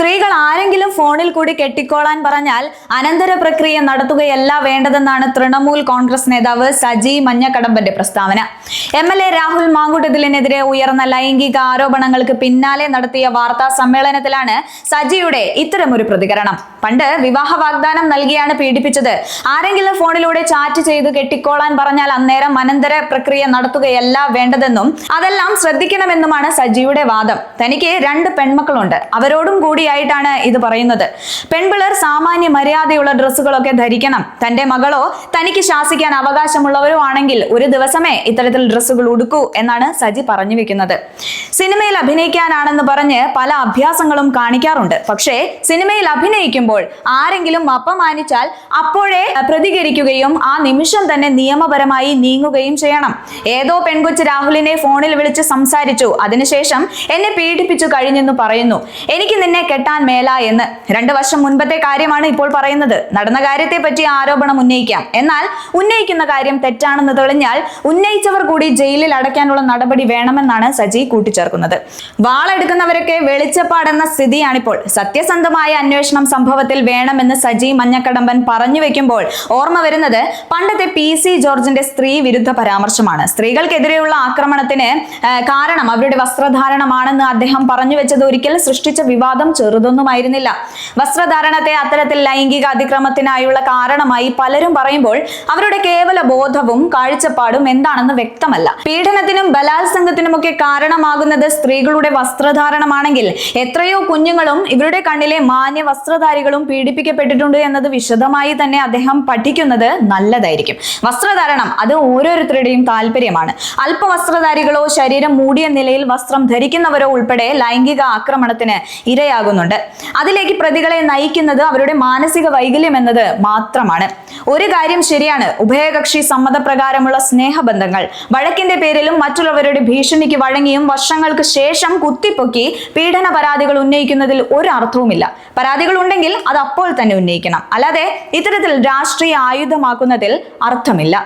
സ്ത്രീകൾ ആരെങ്കിലും ഫോണിൽ കൂടി കെട്ടിക്കോളാൻ പറഞ്ഞാൽ അനന്തര പ്രക്രിയ നടത്തുകയല്ല വേണ്ടതെന്നാണ് തൃണമൂൽ കോൺഗ്രസ് നേതാവ് സജി മഞ്ഞക്കടമ്പന്റെ പ്രസ്താവന. എം എൽ എ രാഹുൽ മാങ്കുട്ടത്തിലിനെതിരെ ഉയർന്ന ലൈംഗിക ആരോപണങ്ങൾക്ക് പിന്നാലെ നടത്തിയ വാർത്താ സമ്മേളനത്തിലാണ് സജിയുടെ ഇത്തരമൊരു പ്രതികരണം. പണ്ട് വിവാഹ വാഗ്ദാനം നൽകിയാണ് പീഡിപ്പിച്ചത്. ആരെങ്കിലും ഫോണിലൂടെ ചാറ്റ് ചെയ്ത് കെട്ടിക്കോളാൻ പറഞ്ഞാൽ അന്നേരം അനന്തര പ്രക്രിയ നടത്തുകയല്ല വേണ്ടതെന്നും അതെല്ലാം ശ്രദ്ധിക്കണമെന്നുമാണ് സജിയുടെ വാദം. തനിക്ക് രണ്ട് പെൺമക്കളുണ്ട്. അവരോടും കൂടിയായിട്ടാണ് ഇത് പറയുന്നത്. പെൺപിള്ളേർ സാമാന്യ മര്യാദയുള്ള ഡ്രസ്സുകളൊക്കെ ധരിക്കണം. തന്റെ മകളോ തനിക്ക് ശാസിക്കാൻ അവകാശമുള്ളവരോ ആണെങ്കിൽ ഒരു ദിവസമേ ഇത്തരത്തിൽ ഡ്രസ്സുകൾ ഉടുക്കൂ എന്നാണ് സജി പറഞ്ഞു വെക്കുന്നത്. സിനിമയിൽ അഭിനയിക്കാനാണെന്ന് പറഞ്ഞ് പല അഭ്യാസങ്ങളും കാണിക്കാറുണ്ട്. പക്ഷേ സിനിമയിൽ അഭിനയിക്കുമ്പോൾ ആരെങ്കിലും അപമാനിച്ചാൽ അപ്പോഴേ പ്രതികരിക്കുകയും ആ നിമിഷം തന്നെ നിയമപരമായി നീങ്ങുകയും ചെയ്യണം. ഏതോ പെൺകൊച്ച് രാഹുലിനെ ഫോണിൽ വിളിച്ച് സംസാരിച്ചു. അതിനുശേഷം എന്നെ പീഡിപ്പിച്ചു കഴിഞ്ഞെന്ന് പറയുന്നു. എനിക്ക് നിന്നെ കെട്ടാൻ മേല എന്ന്. രണ്ടു വർഷം മുൻപത്തെ കാര്യമാണ് ഇപ്പോൾ പറയുന്നത്. നടന്ന കാര്യത്തെ പറ്റി ആരോപണം ഉന്നയിക്കാം. എന്നാൽ ഉന്നയിക്കുന്ന കാര്യം തെറ്റാണെന്ന് തെളിഞ്ഞാൽ ഉന്നയിച്ചവർ കൂടി ജയിലിൽ അടയ്ക്കാനുള്ള നടപടി വേണമെന്നാണ് സജി കൂട്ടിച്ചേർക്കുന്നത്. വാളെടുക്കുന്നവരൊക്കെ വെളിച്ചപ്പാടെന്ന സ്ഥിതിയാണിപ്പോൾ. സത്യസന്ധമായ അന്വേഷണം സംഭവത്തിൽ വേണമെന്ന് സജി മഞ്ഞക്കടമ്പൻ പറഞ്ഞു വെക്കുമ്പോൾ ഓർമ്മ വരുന്നത് പണ്ടത്തെ പി സി ജോർജിന്റെ സ്ത്രീ വിരുദ്ധ പരാമർശമാണ്. സ്ത്രീകൾക്കെതിരെയുള്ള ആക്രമണത്തിന് കാരണം അവരുടെ വസ്ത്രധാരണമാണെന്ന് അദ്ദേഹം പറഞ്ഞു വെച്ചത് ഒരിക്കൽ സൃഷ്ടിച്ച വിവാദം ചെറുതൊന്നുമായിരുന്നില്ല. വസ്ത്രധാരണത്തെ അത്തരത്തിൽ ലൈംഗിക അതിക്രമത്തിനായുള്ള കാരണമായി പലരും പറയുമ്പോൾ അവരുടെ കേവല ബോധവും കാഴ്ചപ്പാടും എന്താണെന്ന് വ്യക്തമല്ല. പീഡനത്തിനും ബലാത്സംഗത്തിനുമൊക്കെ കാരണമാകുന്നത് സ്ത്രീകളുടെ വസ്ത്രധാരണമാണെങ്കിൽ എത്രയോ കുഞ്ഞുങ്ങളും ഇവരുടെ കണ്ണിലെ മാന്യ വസ്ത്രധാരികളും പീഡിപ്പിക്കപ്പെട്ടിട്ടുണ്ട് എന്നത് വിശദമായി തന്നെ അദ്ദേഹം പഠിക്കുന്നത് നല്ലതായിരിക്കും. വസ്ത്രധാരണം അത് ഓരോരുത്തരുടെയും താല്പര്യമാണ്. അല്പവസ്ത്രധാരികളോ ശരീരം മൂടിയ നിലയിൽ വസ്ത്രം ധരിക്കുന്നവരോ ഉൾപ്പെടെ ലൈംഗിക ആക്രമണത്തിന് ഇരയാകുന്നുണ്ട് അതിലേക്ക് പ്രതികളെ നയിക്കുന്നത് അവരുടെ മാനസിക വൈകല്യം എന്നത് മാത്രമാണ്. ഒരു കാര്യം ശരിയാണ് ഉഭയകക്ഷി സമ്മതപ്രകാരമുള്ള സ്നേഹബന്ധങ്ങൾ. വഴക്കിന്റെ പേരിലും മറ്റുള്ളവരുടെ ഭീഷണിക്ക് വഴങ്ങിയും വർഷങ്ങൾക്ക് ശേഷം കുത്തിപ്പൊക്കി പീഡന പരാതികൾ ഉന്നയിക്കുന്നതിൽ ഒരു അർത്ഥവുമില്ല പരാതികൾ ഉണ്ടെങ്കിൽ അത് അപ്പോൾ തന്നെ ഉന്നയിക്കണം. അല്ലാതെ ഇത്തരത്തിൽ രാഷ്ട്രീയ ആയുധമാക്കുന്നതിൽ അർത്ഥമില്ല.